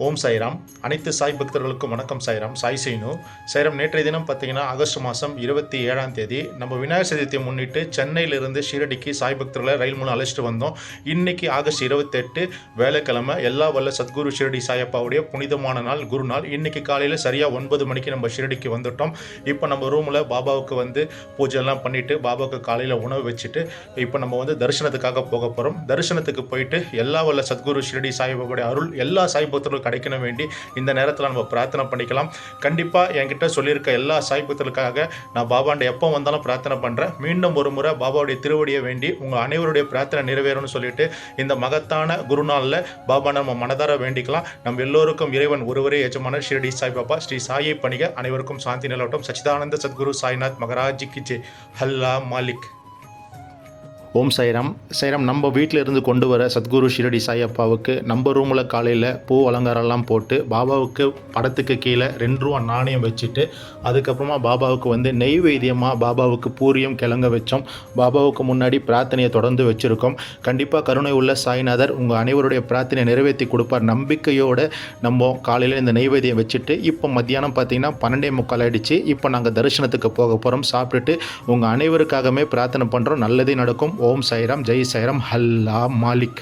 ஓம் சாய்ராம். அனைத்து சாய் பக்தர்களுக்கும் வணக்கம் சாய்ராம். சாய் சைனு. சாய்ராம் நேற்றைய தினம் பார்த்தீங்கன்னா ஆகஸ்ட் மாதம் இருபத்தி ஏழாம் தேதி நம்ம விநாயகர் சதுர்த்தியை முன்னிட்டு சென்னையிலிருந்து ஷீரடிக்கு சாய் பக்தர்களை ரயில் மூலம் அழைச்சிட்டு வந்தோம். இன்னைக்கு ஆகஸ்ட் இருபத்தெட்டு வேலைக்கிழமை எல்லா வல்ல சத்குரு ஷிரடி சாயப்பாவுடைய புனிதமான நாள் குரு நாள். இன்னைக்கு காலையில் சரியாக ஒன்பது மணிக்கு நம்ம ஷிரடிக்கு வந்துட்டோம். இப்போ நம்ம ரூமில் பாபாவுக்கு வந்து பூஜைலாம் பண்ணிவிட்டு பாபாவுக்கு காலையில் உணவு வச்சுட்டு இப்போ நம்ம வந்து தரிசனத்துக்காக போக போகிறோம் தரிசனத்துக்கு போயிட்டு எல்லா வல்ல சத்குரு ஷிரடி சாய்பாவுடைய அருள் எல்லா சாய் பக்தர்களுக்கும் கிடைக்கணும் வேண்டி இந்த நேரத்தில் நம்ம பிரார்த்தனை பண்ணிக்கலாம். கண்டிப்பாக என்கிட்ட சொல்லியிருக்க எல்லா சாய் நான் பாபாண்ட எப்போ வந்தாலும் பிரார்த்தனை பண்ணுறேன் மீண்டும் ஒரு முறை பாபாவுடைய திருவடியை வேண்டி உங்கள் அனைவருடைய பிரார்த்தனை நிறைவேறும்னு சொல்லிட்டு இந்த மகத்தான குருநாளில் பாபா நம்ம மனதார வேண்டிக்கலாம். நம்ம எல்லோருக்கும் இறைவன் ஒருவரே எஜமான ஷிரடி சாய்பாபா ஸ்ரீ சாயை பணிக. அனைவருக்கும் சாந்தி நிலவட்டும். சச்சிதானந்த சத்குரு சாய்நாத் மகராஜிக்கு ஜெய். ஹல்லா மாலிக். ஓம் சைராம். சைராம் நம்ம வீட்டில் இருந்து கொண்டு வர சத்குரு ஷிரடி சாயப்பாவுக்கு நம்ம ரூமில் காலையில் பூ அலங்காரம்லாம் போட்டு பாபாவுக்கு படத்துக்கு கீழே ரெண்டு ரூபா நாணயம் வச்சுட்டு அதுக்கப்புறமா பாபாவுக்கு வந்து நெய்வேத்தியமாக பாபாவுக்கு பூரியம் கிளங்க வச்சோம். பாபாவுக்கு முன்னாடி பிரார்த்தனையை தொடர்ந்து வச்சுருக்கோம். கண்டிப்பாக கருணை உள்ள சாய்நாதர் உங்கள் அனைவருடைய பிரார்த்தனையை நிறைவேற்றி கொடுப்பார். நம்பிக்கையோடு நம்ம காலையில் இந்த நெய்வேத்தியம் வச்சுட்டு இப்போ மத்தியானம் பார்த்தீங்கன்னா பன்னெண்டே முக்கால் ஆயிடுச்சு. இப்போ நாங்கள் தரிசனத்துக்கு போக போகிறோம் சாப்பிட்டுட்டு உங்கள் அனைவருக்காகவே பிரார்த்தனை பண்ணுறோம் நல்லதே நடக்கும். ஓம் சைராம் ஜெய் சைராம் ஹல்லா மாலிக்.